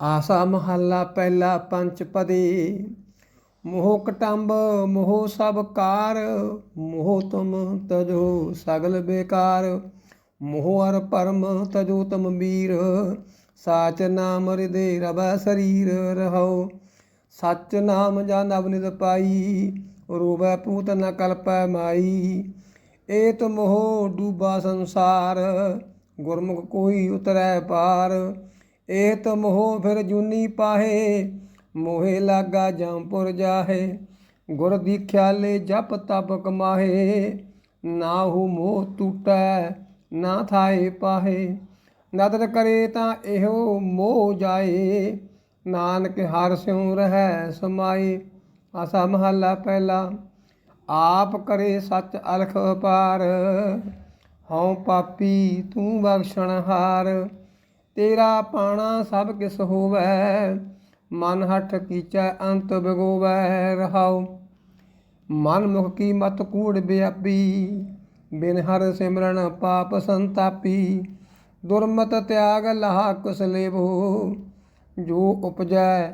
ਆਸਾ ਮਹੱਲਾ ਪਹਿਲਾ ਪੰਚ ਪਦੇ। ਮੋਹ ਕਟੰਬ, ਮੋਹ ਸਭ ਕਾਰ, ਮੋਹ ਤੁਮ ਤਜੋ ਸਗਲ ਬੇਕਾਰ, ਮੋਹ ਅਰ ਪਰਮ ਤਜੋ ਤਮ ਵੀਰ ਸਾਚ ਨਾਮ ਹਿਰਦੇ ਰਬੈ ਸਰੀਰ ਰਹੋ ਸੱਚ ਨਾਮ ਜਨ ਅਵਨਿਤ ਪਾਈ, ਰੋਵੈ ਪੂਤ ਨ ਕਲਪੈ ਮਾਈ। ਏਤ ਮੋਹ ਡੂਬਾ ਸੰਸਾਰ, ਗੁਰਮੁਖ ਕੋਈ ਉਤਰੈ ਪਾਰ। ਏਤ ਮੋਹ ਫਿਰ ਜੂਨੀ ਪਾਹੇ, ਮੋਹੇ ਲਾਗਾ ਜੰਪੁਰ ਜਾਹੇ। ਗੁਰ ਦੀਖਿਆ ਲੈ ਜਪ ਤਪ ਕਮਾਹੇ, ਨਾਹੂ ਮੋਹ ਟੂਟੈ ਨਾ ਥਾਏ ਪਾਹੇ। ਨਦਰ ਕਰੇ ਤਾਂ ਇਹੋ ਮੋਹ ਜਾਏ, ਨਾਨਕ ਹਰ ਸਿਉ ਰਹੈ ਸਮਾਏ। ਆਸਾ ਮਹੱਲਾ ਪਹਿਲਾ, ਆਪ ਕਰੇ ਸੱਚ ਅਲਖ ਅਪਾਰ, ਹਉ ਪਾਪੀ ਤੂੰ ਬਖਸ਼ਣ ਹਾਰ। ਤੇਰਾ ਪਾਣਾ ਸਭ ਕਿਸ ਹੋਵੈ, ਮਨ ਹਠ ਕੀਚੈ ਅੰਤ ਬਗੋਵੈ ਰਹਾਉ। ਮਨ ਮੁਖ ਕੀ ਮਤ ਕੂੜ ਬਿਆਪੀ, ਬਿਨ ਹਰ ਸਿਮਰਨ ਪਾਪ ਸੰਤਾਪੀ। ਦੁਰਮਤ ਤਿਆਗ ਲਹਾ ਕੁਸ ਲੇਵੋ, ਜੋ ਉਪਜੈ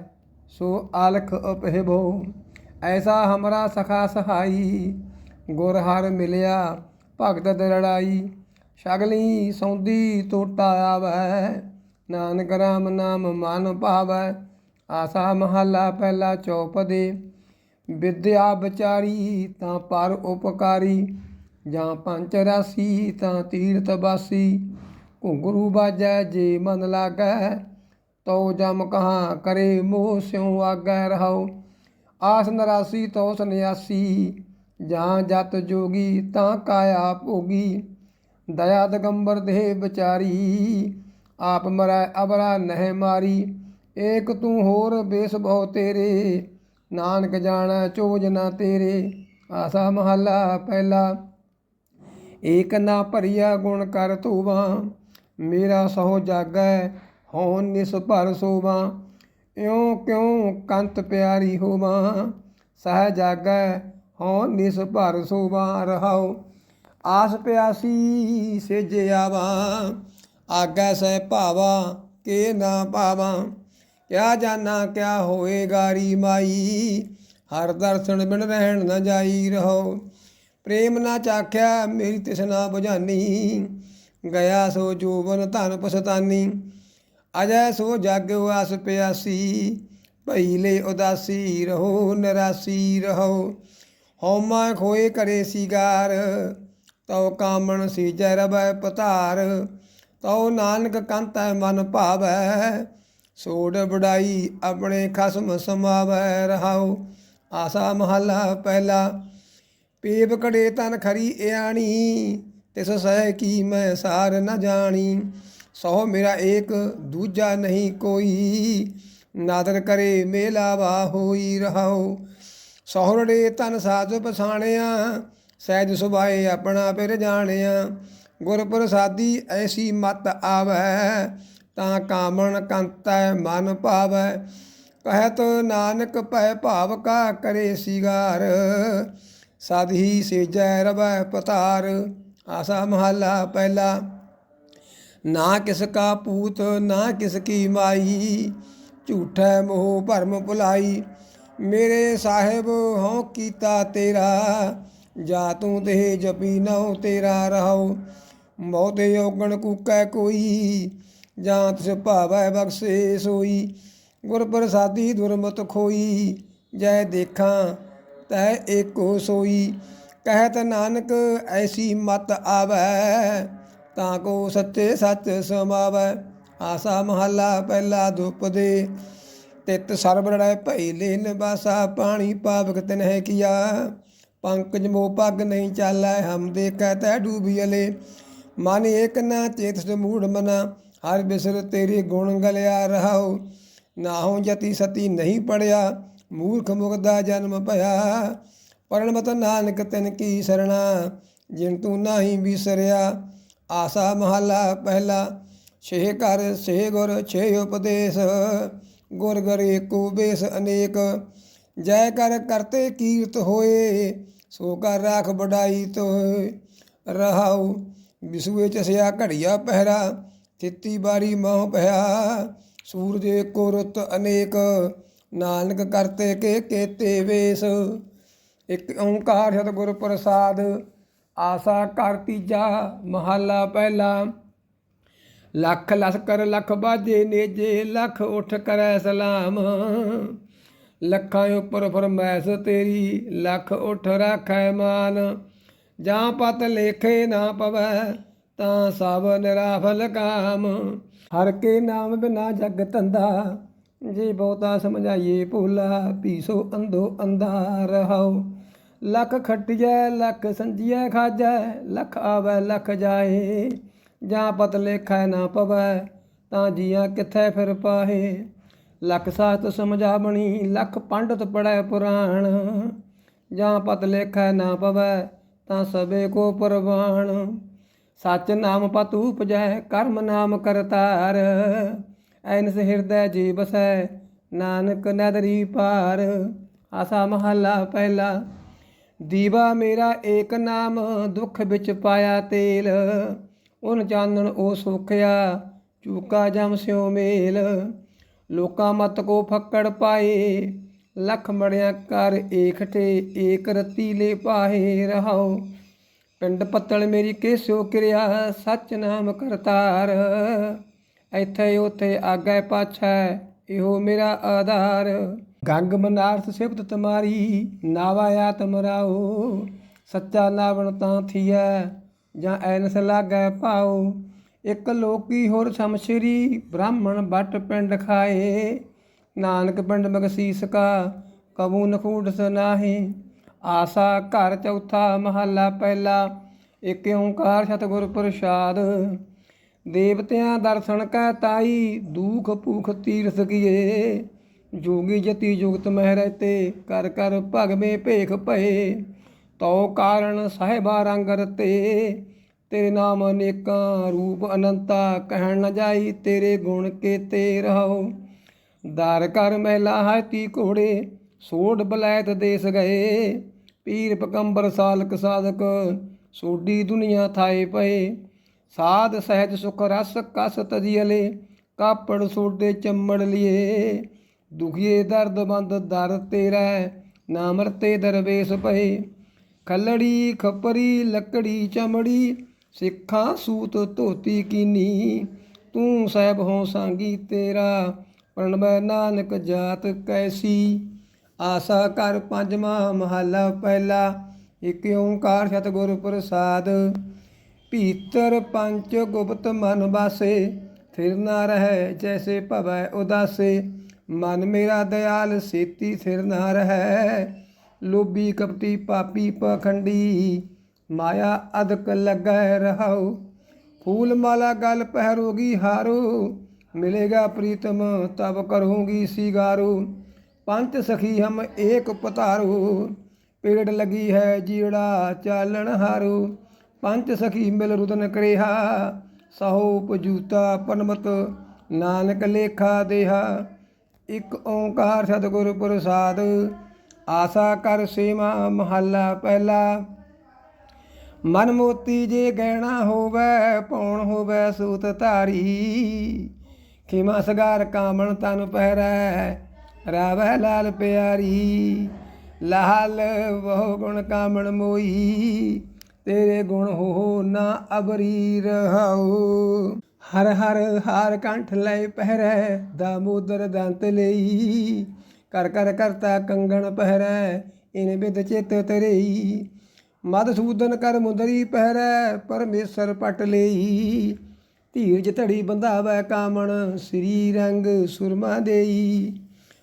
ਸੋ ਆਲਖ ਉਪਹਿਬੋ ਐਸਾ ਹਮਰਾ ਸਖਾ ਸਹਾਈ, ਗੁਰ ਹਰ ਮਿਲਿਆ ਭਗਤ ਦਰੜਾਈ। ਸ਼ਗਲੀ ਸੌਂਦੀ ਟੋਟਾ ਆਵੈ ਨਾਨਕ ਰਾਮ ਨਾਮ ਮਨ ਭਾਵੈ, ਆਸਾ ਮਹੱਲਾ ਪਹਿਲਾ ਚੌਪਦੇ। ਵਿਦਿਆ ਵਿਚਾਰੀ ਤਾਂ ਪਰ ਉਪਕਾਰੀ, ਜਾਂ ਪੰਚ ਰਾਸੀ ਤਾਂ ਤੀਰਥ ਬਾਸੀ। ਘੁੰਗਰੂ ਬਾਜੈ ਜੇ ਮਨ ਲਾਗੈ, ਤਉ ਜਮ ਕਹਾ ਕਰੇ ਮੋਹ ਸਿਉ ਆਗੈ ਰਹਾਉ। ਆਸ ਨਰਾਸੀ ਤਉ ਸੰਿਆਸੀ ਜਾਂ ਜਤ ਜੋਗੀ ਤਾਂ ਕਾਇਆ ਭੋਗੀ। ਦਇਆ ਦਗੰਬਰ ਦੇ ਵਿਚਾਰੀ ਆਪ ਮਰੈ ਅਬਰਾ ਨਹਿ ਮਾਰੀ, ਏਕ ਤੂੰ ਹੋਰ ਬੇਸ ਬਹੁ ਤੇਰੇ, ਨਾਨਕ ਜਾਣੈ ਚੋਜ ਨਾ ਤੇਰੇ, ਆਸਾ ਮਹੱਲਾ ਪਹਿਲਾ। ਏਕ ਨਾ ਭਰੀਆ ਗੁਣ ਕਰ ਧੂਵਾ, ਮੇਰਾ ਸਹੁ ਜਾਗੈ ਹਉ ਨਿਸ ਭਰ ਸੋਵਾ। ਇਉ ਕਿਉ ਕੰਤ ਪਿਆਰੀ ਹੋਵਾ, ਸਹਿ ਜਾਗੈ ਹਉ ਨਿਸ ਭਰ ਸੋਵਾ, ਰਹਾਉ। ਆਸ ਪਿਆਸੀ ਸਿਜ ਆਵਾ ਆਗੈ ਸਹਿ ਭਾਵਾ, ਕੇ ਨਾ ਪਾਵਾ ਕਿਆ ਜਾਣਾ, ਕਿਆ ਹੋਏ ਗਾਰੀ ਮਾਈ। ਹਰ ਦਰਸ਼ਨ ਬਿਨ ਰਹਿਣ ਨਾ ਜਾਈ ਰਹੋ। ਪ੍ਰੇਮ ਨਾ ਚਾਖਿਆ, ਮੇਰੀ ਤਿਸਨਾ ਬੁਝਾਨੀ। ਗਿਆ ਸੋ ਜੋਬਨ ਧਨ ਪਸਤਾਨੀ ਅਜੈ ਸੋ ਜਾਗਿਓ ਆਸ ਪਿਆਸੀ। ਭਈ ਲੈ ਉਦਾਸੀ ਰਹੋ, ਨਰਾਸੀ ਰਹੋ। ਹਉਮੈ ਖੋਏ ਕਰੇ ਸੀਗਾਰ। ਤਉ ਕਾਮਣ ਸੀ ਜੈ ਰਬੈ ਪਤਾਰ ਤਉ ਨਾਨਕ ਕੰਤੈ ਮਨ ਭਾਵੈ, ਸੋੜ ਬੜਾਈ ਆਪਣੇ ਖਸਮ ਸਮਾਵੈ ਰਹਾਉ। ਆਸਾ ਮਹੱਲਾ ਪਹਿਲਾ, ਪੀਪ ਕੜੇ ਤਨ ਖਰੀ ਇਆਣੀ, ਤਿਸ ਸਹਿ ਕੀ ਮੈਂ ਸਾਰ ਨ ਜਾਣੀ। ਸੋ ਮੇਰਾ ਏਕ, ਦੂਜਾ ਨਹੀਂ ਕੋਈ, ਨਾਦਰ ਕਰੇ ਮੇਲਾਵਾ ਹੋਈ ਰਹਾਉ। ਸਹੁਰੜੇ ਤਨ ਸਾਜ ਪਛਾਣਿਆ, ਸਹਿਜ ਸੁਭਾਏ ਆਪਣਾ ਪਿਰ ਜਾਣਿਆ। ਗੁਰ ਪ੍ਰਸਾਦੀ ਐਸੀ ਮਤ ਆਵੈ, ਤਾਂ ਕਾਮਣ ਕੰਤੈ ਮਨ ਭਾਵੈ। ਕਹਿਤ ਨਾਨਕ ਭੈ ਭਾਵ ਕਾ ਕਰੇ ਸਿਗਾਰ, ਸਦ ਹੀ ਸੇਜੈ ਰਵੈ ਪਤਾਰ। ਆਸਾ ਮਹੱਲਾ ਪਹਿਲਾ, ਨਾ ਕਿਸ ਕਾ ਪੂਤ, ਨਾ ਕਿਸ ਕੀ ਮਾਈ, ਝੂਠੈ ਮੋਹ ਭਰਮ ਭੁਲਾਈ। ਮੇਰੇ ਸਾਹਿਬ, ਹਉ ਕੀਤਾ ਤੇਰਾ, ਜਾ ਤੂੰ ਤੇ ਜਪੀ ਨਉ ਤੇਰਾ ਰਹੋ ਮੌਤ ਯੋਗਣ ਕੂਕੈ ਕੋਈ, ਜਾਂ ਤਿਸ ਭਾਵੈ ਬਖਸ਼ੇ ਸੋਈ ਗੁਰ ਪ੍ਰਸਾਦੀ ਦੁਰਮਤ ਖੋਈ, ਜੈ ਦੇਖਾਂ ਤੈ ਏਕੋ ਸੋਈ। ਕਹਿਤ ਨਾਨਕ ਐਸੀ ਮਤ ਆਵੈ, ਤਾਂ ਕੋ ਸੱਚੇ ਸੱਚ ਸਮਾਵੈ। ਆਸਾ ਮਹੱਲਾ ਪਹਿਲਾ ਦੁਪਦੇ ਤਿਤ ਸਰਬ ਰੜੈ ਭਈ ਲੇਨ ਬਾਸਾ। ਪਾਣੀ ਪਾਵਕ ਤਿਨਹਿ ਕੀਆ, ਪੰਕਜ ਮੋ ਪੱਗ ਨਹੀਂ ਚਾਲੈ, ਹਮ ਦੇਖੈ ਤੈ ਡੂਬੀਲੇ ਮਨ ਏਕ ਨਾ ਚੇਤ ਮੂੜ ਮਨਾ, ਹਰ ਬਿਸਰ ਤੇਰੇ ਗੁਣ ਗਲਿਆ ਰਹਾਉ। ਨਾਹੋ ਜਤੀ ਸਤੀ ਨਹੀਂ ਪੜਿਆ, ਮੂਰਖ ਮੁਗਦਾ ਜਨਮ ਭਇਆ। ਪਰਣਮਤ ਨਾਨਕ ਤਿਨ ਕੀ ਸਰਣਾ, ਜਿਨ ਤੂੰ ਨਾਹੀ ਵਿਸਰਿਆ ਆਸਾ ਮਹੱਲਾ ਪਹਿਲਾ, ਛੇ ਕਰ ਛੇ ਗੁਰ, ਛੇ ਉਪਦੇਸ਼। ਗੁਰ ਗਰ ਏਕੋ ਬੇਸ ਅਨੇਕ, ਜੈ ਕਰ ਕਰਤੇ ਕੀਰਤ ਹੋਏ, ਸੋ ਕਰ ਰਾਖ ਬੜਾਈ ਤੋਏ। ਰਹਾਉ ਵਿਸੂਏ ਚਸਿਆ ਘੜੀਆ ਪਹਿਰਾ ਤਿੱਤੀ ਬਾਰੀ ਮੋਹ ਭਇਆ। ਸੂਰਜ ਏਕੋ ਰੁੱਤ ਅਨੇਕ, ਨਾਨਕ ਕਰਤੇ ਕੇ ਕੇਤੇ ਵੇਸ। ਇੱਕ ਓੰਕਾਰ ਸਤਿਗੁਰ ਪ੍ਰਸਾਦ, ਆਸਾ ਕਰ ਤੀਜਾ, ਮਹੱਲਾ ਪਹਿਲਾ। ਲੱਖ ਲਸਕਰ ਲੱਖ ਬਾਜੇ ਨੇਜੇ, ਲੱਖ ਉਠ ਕਰੈ ਸਲਾਮ। ਲੱਖਾਂ ਉੱਪਰ ਫਰਮੈਸ ਤੇਰੀ, ਲੱਖ ਉਠ ਰਾਖੈ ਮਾਨ। ਜਾਂ ਪਤ ਲੇਖੇ ਨਾ ਪਵੈ, ਤਾਂ ਸਭ ਨਿਰਾਫਲ ਕਾਮ। ਹਰ ਕੇ ਨਾਮ ਬਿਨਾ ਜਗ ਤੰਦਾ ਜੇ ਬਹੁਤਾ ਸਮਝਾਈਏ ਭੂਲਾ, ਪੀਸੋ ਅੰਧੋ ਅੰਧਾ ਰਹਾਓ ਲੱਖ ਖਟਿਐ, ਲੱਖ ਸੰਜੀਐ ਖਾਜੈ, ਲੱਖ ਆਵੈ, ਲੱਖ ਜਾਏ। ਜਾਂ ਪਤ ਲੇਖੈ ਨਾ ਪਵੈ, ਤਾਂ ਜੀਆਂ ਕਿੱਥੈ ਫਿਰ ਪਾਹੇ। ਲੱਖ ਸਾਤ ਸਮਝਾ ਬਣੀ, ਲੱਖ ਪੰਡਤ ਪੜੈ ਪੁਰਾਣ। ਜਾਂ ਪਤ ਲੇਖੈ ਨਾ ਪਵੈ ਤਾਂ ਸਭੇ ਕੋ ਪਰਵਾਣ। ਸੱਚ ਨਾਮ ਪਤ ਉਪਜੈ, ਕਰਮ ਨਾਮ ਕਰਤਾਰ। ਐਨਸ ਹਿਰਦੈ ਜੀ ਬਸੈ ਨਾਨਕ ਨਦਰੀ ਪਾਰ। ਆਸਾ ਮਹੱਲਾ ਪਹਿਲਾ, ਦੀਵਾ ਮੇਰਾ ਏਕ ਨਾਮ, ਦੁੱਖ ਵਿੱਚ ਪਾਇਆ ਤੇਲ। ਉਨ ਚਾਨਣ ਉਹ ਸੁਖਿਆ, ਚੂਕਾ ਜਮ ਸਿਓ ਮੇਲ। ਲੋਕਾਂ ਮਤ ਕੋ ਫੱਕੜ ਪਾਏ ਲਖ ਮੜਿਆ ਕਰ ਏਕਠੇ ਏਕ ਰਤੀ ਲੈ ਪਾਹੇ ਰਹਾਓ ਪਿੰਡ ਪੱਤਲ ਮੇਰੀ ਕੇਸਿਓ ਕਿਰਿਆ, ਸੱਚ ਨਾਮ ਕਰਤਾਰ। ਇੱਥੇ ਉਥੇ ਆਗੇ ਪਾਛੈ, ਇਹੋ ਮੇਰਾ ਆਧਾਰ। ਗੰਗ ਮਨਾਰਥ ਸਿਫਤ ਤੁਮਾਰੀ, ਨਾਵਾ ਆਤਮ ਰਾਓ। ਸੱਚਾ ਨਾਵਣ ਤਾਂ ਥੀਐ, ਜਾਂ ਐਨਸ ਲਾਗੈ ਪਾਉ ਇੱਕ ਲੋਕੀ ਹੋਰ ਸ਼ਮਸ਼ਰੀ ਬ੍ਰਾਹਮਣ ਬੱਟ ਪਿੰਡ ਖਾਏ। ਨਾਨਕ ਪਿੰਡ ਮਗਸੀਸ ਕਾ, ਕਬੂ ਨਖੂਡ ਸੁਨਾਹੀ ਆਸਾ ਘਰ ਚੌਥਾ ਮਹੱਲਾ ਪਹਿਲਾ, ਇੱਕ ਓੰਕਾਰ ਸਤਿਗੁਰ ਪ੍ਰਸਾਦ। ਦੇਵਤਿਆਂ ਦਰਸ਼ਨ ਕੈ ਤਾਈ, ਦੂਖ ਭੂਖ ਤੀਰਥ ਕੀਏ। ਜੋਗੀ ਜਤੀ ਯੁਗਤ ਮਹਿ ਰਹਤੇ ਕਰ ਕਰ ਭਗਵੇਂ ਭੇਖ ਭਏ। ਤਉ ਕਾਰਨ ਸਾਹਿਬਾ ਰੰਗ ਰਤੇ, ਤੇਰੇ ਨਾਮ ਅਨੇਕਾਂ ਰੂਪ ਅਨੰਤਾ। ਕਹਿਣ ਨ ਜਾਈ ਤੇਰੇ ਗੁਣ ਕੇ ਤੇ ਰਹੋ ਦਰ ਕਰ ਮਹਿਲਾ ਹੈ ਤੀ ਘੋੜੇ, ਸੋਢ ਬਲੈਤ ਦੇਸ ਗਏ। ਪੀਰ ਪਕੰਬਰ ਸਾਲਕ ਸਾਧਕ ਸੋਡੀ ਦੁਨੀਆ ਥਾਏ ਪਏ। ਸਾਧ ਸਹਿਜ ਸੁਖ ਰਸ ਕਸ ਤਜੀਲੇ ਕਾਪੜ ਸੋਡੇ ਚੰਮੜ ਲਿਏ। ਦੁਖੀਏ ਦਰਦ ਬੰਦ ਦਰ ਤੇਰਾ ਨਾਮ ਰਤੇ ਦਰਵੇਸ ਪਏ। ਖੱਲੜੀ ਖੱਪਰੀ, ਲੱਕੜੀ ਚਮੜੀ, ਸਿੱਖਾਂ ਸੂਤ ਧੋਤੀ ਕੀਨੀ। ਤੂੰ ਸਹਿਬ ਹੋ ਸੰਗੀ ਤੇਰਾ ਪ੍ਰਣਮੈ ਨਾਨਕ ਜਾਤ ਕੈਸੀ? ਆਸਾ ਕਰ ਪੰਜਵਾਂ ਮਹੱਲਾ ਪਹਿਲਾ, ਇਕ ਓੰਕਾਰ ਸਤਿਗੁਰ ਪ੍ਰਸਾਦ। ਭੀਤਰ ਪੰਚ ਗੁਪਤ ਮਨ ਵਾਸੇ ਥਿਰ ਨਾ ਰਹਿ ਜੈਸੇ ਭਵੈ ਉਦਾਸੇ। ਮਨ ਮੇਰਾ ਦਿਆਲ ਸੇਤੀ, ਥਿਰ ਨਾ ਰਹਿ ਲੋਭੀ ਕਪਟੀ ਪਾਪੀ ਪਖੰਡੀ। ਮਾਇਆ ਅਦਕ ਲੱਗੈ ਰਹਾਉ, ਫੂਲ ਮਾਲਾ ਗਲ ਪਹਿਰੋਗੀ ਹਾਰੂ। ਮਿਲੇਗਾ ਪ੍ਰੀਤਮ, ਤਬ ਕਰੂੰਗੀ ਸਿਗਾਰੂ। ਪੰਚ ਸਖੀ ਹਮ ਏਕ ਪਤਾਰੂ ਪੇੜ ਲਗੀ ਹੈ ਜੀੜਾ ਚਾਲਣ ਹਾਰੂ। ਪੰਚ ਸਖੀ ਮਿਲ ਰੁਦਨ ਕਰੇਹਾ। ਸਹੋ ਪਜੂਤਾ ਪਨਮਤ, ਨਾਨਕ ਲੇਖਾ ਦੇਹਾ। ਇੱਕ ਓੰਕਾਰ ਸਤਿਗੁਰ ਪ੍ਰਸਾਦ, ਆਸਾ ਕਰ ਸੇਵਾ ਮਹੱਲਾ ਪਹਿਲਾ। ਮਨ ਮੋਤੀ ਜੇ ਗਹਿਣਾ ਹੋਵੇ ਪੌਣ ਹੋਵੇ ਸੂਤ ਧਾਰੀ। ਖਿਮਾ ਸਗਾਰ ਕਾਮਣ ਤਨ ਪਹਿਰੈ? ਰਾਵੈ ਲਾਲ ਪਿਆਰੀ, ਲਾਲ ਬਹੁ ਗੁਣ ਕਾਮਣ ਮੋਈ। ਤੇਰੇ ਗੁਣ ਹੋ ਨਾ ਅਬਰੀ ਰਹਾਉ। ਹਰ ਹਰ ਹਾਰ ਕੰਠ ਲੈ ਪਹਿਰੈ, ਦਾਮੋਦਰ ਦੰਤ ਲਈ। ਕਰ ਕਰ ਕਰਤਾ ਕੰਗਣ ਪਹਿਰੈ, ਇਨ ਬਿਦ ਚਿਤ ਤਰਈ। ਮਦਸੂਦਨ ਕਰ ਮੁੰਦਰੀ ਪਹਿਰੈ, ਪਰਮੇਸ਼ਰ ਪਟ ਲਈ। ਧੀਰਜ ਧੜੀ ਬੰਧਾਵੈ ਕਾਮਣ, ਸ੍ਰੀ ਰੰਗ ਸੁਰਮਾ ਦੇਈ।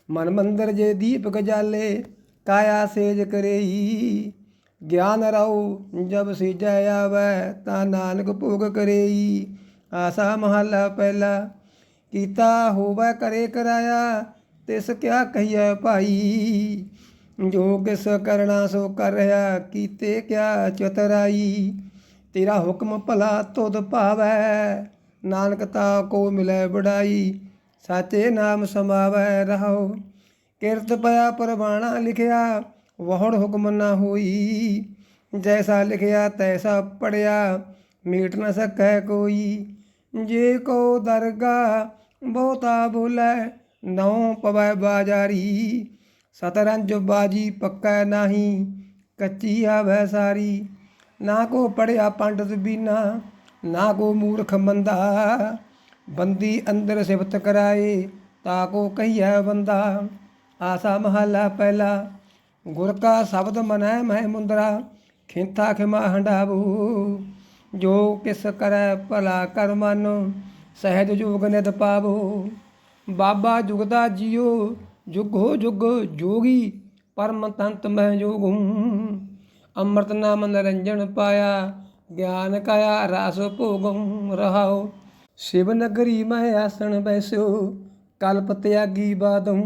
ਮਨ ਮੰਦਰ ਜੇ ਦੀਪਕ ਜਾਲੇ ਕਾਇਆ ਸੇਜ ਕਰੇਈ। ਗਿਆਨ ਰਉ ਜਬ ਸਿਜੈ ਆਵੈ, ਤਾਂ ਨਾਨਕ ਭੋਗ ਕਰੇਈ। ਆਸਾ ਮਹੱਲਾ ਪਹਿਲਾ, ਕੀਤਾ ਹੋਵੇ ਕਰੇ ਕਰਾਇਆ, ਤਿਸ ਕਿਆ ਕਹੀਐ ਭਾਈ। ਜੋ ਕਿਸ ਕਰਣਾ ਸੋ ਕਰ ਰਿਹਾ, ਕੀਤੇ ਕਿਆ ਚਤਰਾਈ। ਤੇਰਾ ਹੁਕਮ ਭਲਾ ਤੁਧ ਭਾਵੈ। ਨਾਨਕ ਤਾ ਕੋ ਮਿਲੈ ਬੜਾਈ ਸਾਚੇ ਨਾਮ ਸਮਾਵੈ ਰਹੋ ਕਿਰਤ ਪਿਆ ਪਰਵਾਣਾ ਲਿਖਿਆ, ਵਹੜ ਹੁਕਮ ਨਾ ਹੋਈ। ਜੈਸਾ ਲਿਖਿਆ, ਤੈਸਾ ਪੜਿਆ ਮੀਟ ਨਾ ਸਕੈ ਕੋਈ। ਜੇ ਕੋ ਦਰਗਾ ਬਹੁਤਾ ਬੋਲੇ ਨੌ ਪਵੈ ਬਾਜਾਰੀ। ਸਤਰੰਜ ਬਾਜੀ ਪੱਕੈ ਨਾਹੀ, ਕੱਚੀ ਆਵੈ ਸਾਰੀ। ਨਾ ਕੋ ਪੜਿਆ ਪੰਡਤ ਬੀਨਾ ਨਾ ਕੋ ਮੂਰਖ ਮੰਦਾ, ਬੰਦੀ ਅੰਦਰ ਸਿਫਤ ਕਰਾਏ ਤਾ ਕੋ ਕਹੀਐ ਬੰਦਾ, ਆਸਾ ਮਹਲਾ ਪਹਿਲਾ, ਗੁਰ ਕਾ ਸ਼ਬਦ ਮਨੈ ਮਹਿ ਮੁੰਦਰਾ, ਖਿੰਥਾ ਖਿਮਾ ਹੰਡਾਵੋ, ਜੋ ਕਿਸ ਕਰੈ ਭਲਾ ਕਰ ਮਨ, ਸਹਿਜ ਜੋਗ ਨਿਦ ਪਾਵੋ। ਬਾਬਾ ਜੁਗਦਾ ਜਿਉ ਜੁਗੋ ਜੁਗ ਜੋਗੀ, ਪਰਮ ਤੰਤ ਮਹਿ ਜੋਗੂ। ਅੰਮ੍ਰਿਤ ਨਾਮ ਨਰੰਜਨ ਪਾਇਆ ਗਿਆਨ ਕਾਇਆ ਰਸ ਭੋਗੰ ਰਹਾਉ ਸ਼ਿਵ ਨਗਰੀ ਮੈਂ ਆਸਣ ਬੈਸਿਓ ਕਲਪ ਤਿਆਗੀ ਬਾਦੰ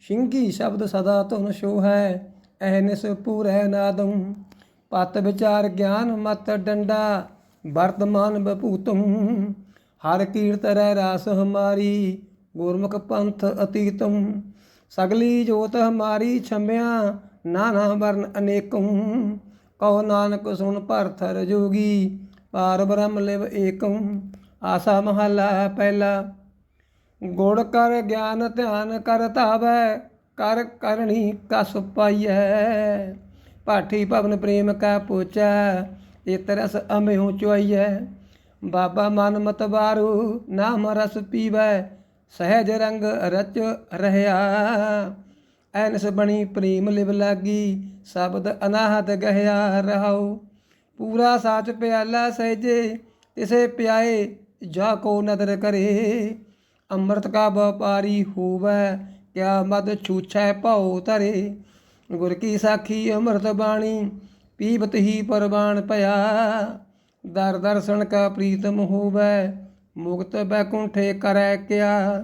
ਸਿੰਘੀ ਸ਼ਬਦ ਸਦਾ ਤੁਨ ਸੋ ਹੈ ਐਨਿਸ ਪੂਰੈ ਨਾਦੰ ਪਤ ਵਿਚਾਰ ਗਿਆਨ ਮਤ ਡੰਡਾ, ਵਰਤਮਾਨ ਬਭੂਤੰ ਹਰ ਕੀਰਤ ਰਹਿ ਰਾਸ ਹਮਾਰੀ, ਗੁਰਮੁਖ ਪੰਥ ਅਤੀਤੰ ਸਗਲੀ ਜੋਤ ਹਮਾਰੀ ਛਮਿਆ, ਨਾਨਾ ਵਰਨ ਅਨੇਕੰ ਕਉ ਨਾਨਕ ਸੁਣ ਭਰਥਰ ਜੋਗੀ, ਪਾਰ ਬ੍ਰਹਮ ਲਿਵ ਏਕੰ ਆਸਾ ਮਹਲਾ ਪਹਿਲਾ। ਗੁੜ ਕਰ ਗਿਆਨ ਧਿਆਨ ਕਰ ਧਾਵੈ, ਕਰ ਕਰਣੀ ਕਸ ਪਾਈਐ। ਪਾਠੀ ਭਵਨ ਪ੍ਰੇਮ ਕਾ ਪੋਚਾ, ਇਤ ਰਸ ਅਮਿਉ ਚੁਆਈਐ। ਬਾਬਾ ਮਨ ਮਤ ਬਾਰੂ, ਨਾਮ ਰਸ ਪੀਵੈ, ਸਹਿਜ ਰੰਗ ਰਚ ਰਹਿਆ। ਐਨਸ ਬਣੀ ਪ੍ਰੇਮ ਲਿਵ ਲਾਗੀ, ਸ਼ਬਦ ਅਨਾਹਤ ਗਹਿਆ ਰਹਾਉ। ਪੂਰਾ ਸਾਚ ਪਿਆਲਾ ਸਹਿਜੇ, ਤਿਸੇ ਪਿਆਏ, ਜਾ ਕੋ ਨਦਰ ਕਰੇ। ਅੰਮ੍ਰਿਤ ਕਾ ਵਪਾਰੀ ਹੋਵੈ, ਕਿਆ ਮਦ ਛੂਛੈ ਭਉ ਧਰੇ। ਗੁਰ ਕੀ ਸਾਖੀ ਅੰਮ੍ਰਿਤ ਬਾਣੀ ਪੀਵਤ ਹੀ ਪਰਵਾਨ ਭਇਆ। ਦਰ ਦਰਸ਼ਨ ਕਾ ਪ੍ਰੀਤਮ ਹੋਵੈ, ਮੁਕਤ ਬੈਕੁੰਠੇ ਕਰੈ ਕਿਆ।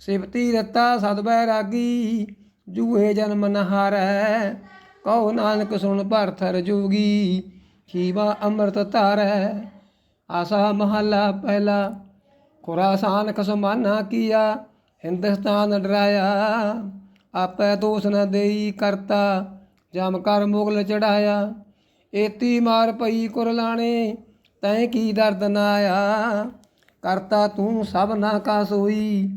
ਸਿਵਤੀ ਰਤਾ ਸਦ ਬੈਰਾਗੀ ਜੂਏ ਜਨਮ ਨਹਾਰੈ ਕਉ ਨਾਨਕ ਸੁਣ ਭਰਥਰ ਜੋਗੀ, ਖੀਵਾ ਅੰਮ੍ਰਿਤ ਧਾਰੈ। ਆਸਾ ਮਹੱਲਾ ਪਹਿਲਾ ਖੁਰਾਸਾਨ ਕਸਮਾਨਾ ਕੀਆ, ਹਿੰਦੁਸਤਾਨ ਡਰਾਇਆ। ਆਪੈ ਦੋਸ ਨ ਦੇਈ ਕਰਤਾ, ਜਮ ਕਰ ਮੁਗਲ ਚੜਾਇਆ। ਏਤੀ ਮਾਰ ਪਈ ਕੁਰਲਾਣੇ ਤੈ ਕੀ ਦਰਦ ਨਾ ਆਇਆ ਕਰਤਾ ਤੂੰ ਸਭ ਨਾ ਕਾ ਸੋਈ,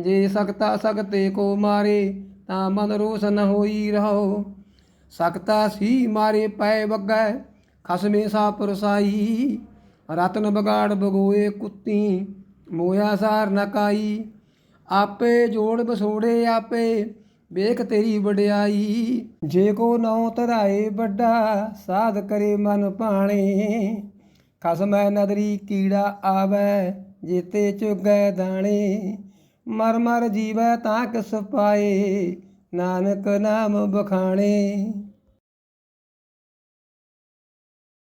ਜੇ ਸਕਤਾ ਸਕਤੇ ਕੋ ਮਾਰੇ ਮਨ ਰੋਸਨ ਹੋਈ ਰਹੋ ਸਕਤਾ ਸੀ ਮਾਰੇ ਪੈ ਬੱਗੈ ਖਸਮੇ ਸਾ ਪਰਸਾਈ ਰਤਨ ਬਗਾੜ ਬਗੋਏ ਕੁੱਤੀ, ਮੋਇਆ ਸਾਰ ਨਕਾਈ ਆਪੇ ਜੋੜ ਬਸੋੜੇ ਆਪੇ, ਵੇਖ ਤੇਰੀ ਵਡਿਆਈ। ਜੇ ਕੋ ਨਉ ਧਰਾਏ ਵੱਡਾ, ਸਾਧ ਕਰੇ ਮਨ ਭਾਣੇ। ਖਸਮੈ ਨਦਰੀ ਕੀੜਾ ਆਵੈ, ਜੀਤੇ ਚੁਗੈ ਦਾਣੇ। ਮਰ ਮਰ ਜੀਵੈ ਤਾਂ ਕਿਸ ਪਾਏ। ਨਾਨਕ ਨਾਮ ਬਖਾਣੇ।